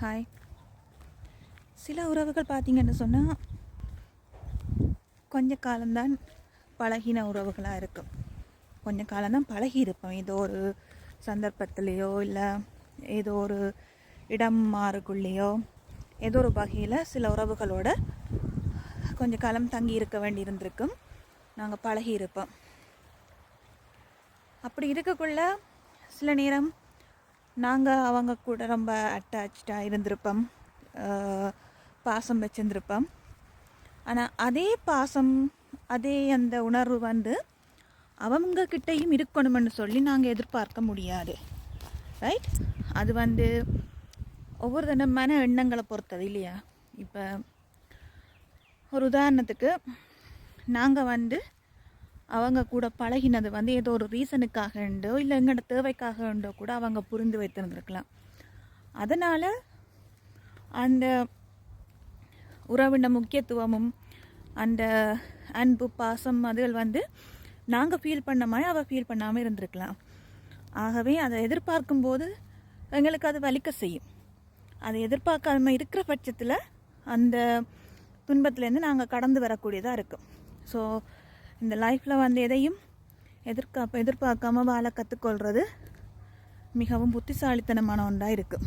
Hi சில உறவுகள் பார்த்தீங்கன்னு சொன்னால் கொஞ்ச காலம்தான் பழகின உறவுகளாக இருக்கும். கொஞ்ச காலம்தான் பழகி இருப்போம். ஏதோ ஒரு சந்தர்ப்பத்துலேயோ இல்லை ஏதோ ஒரு இடம் மாறுக்குள்ளேயோ ஏதோ ஒரு வகையில் சில உறவுகளோட கொஞ்ச காலம் தங்கி இருக்க வேண்டி இருந்திருக்கும். நாங்கள் பழகி இருப்போம். அப்படி இருக்கக்குள்ள சில நேரம் நாங்கள் அவங்க கூட ரொம்ப அட்டாச்சாக இருந்திருப்போம். பாசம் வச்சுருந்துருப்போம். ஆனால் அதே பாசம் அதே அந்த உணர்வு வந்து அவங்கக்கிட்டையும் இருக்கணும்னு சொல்லி நாங்கள் எதிர்பார்க்க முடியாது. ரைட் அது வந்து ஒவ்வொரு தினம் மன எண்ணங்களை பொறுத்தது இல்லையா? இப்போ ஒரு உதாரணத்துக்கு நாங்கள் வந்து அவங்க கூட பழகினது வந்து ஏதோ ஒரு ரீசனுக்காக உண்டோ இல்லை எங்களோட தேவைக்காக உண்டோ கூட அவங்க புரிந்து வைத்திருந்திருக்கலாம். அதனால் அந்த உறவின முக்கியத்துவமும் அந்த அன்பு பாசம் அதுகள் வந்து நாங்கள் ஃபீல் பண்ண மாதிரி அவள் ஃபீல் பண்ணாமல் இருந்திருக்கலாம். ஆகவே அதை எதிர்பார்க்கும்போது எங்களுக்கு அது வலிக்க செய்யும். அதை எதிர்பார்க்காம இருக்கிற பட்சத்தில் அந்த துன்பத்துலேருந்து நாங்கள் கடந்து வரக்கூடியதாக இருக்கும். ஸோ இந்த லைஃப்பில் வந்து எதையும் எதிர்க்க எதிர்பார்க்காம வாழ கற்றுக்கொள்வது மிகவும் புத்திசாலித்தனமான ஒன்றாக இருக்குது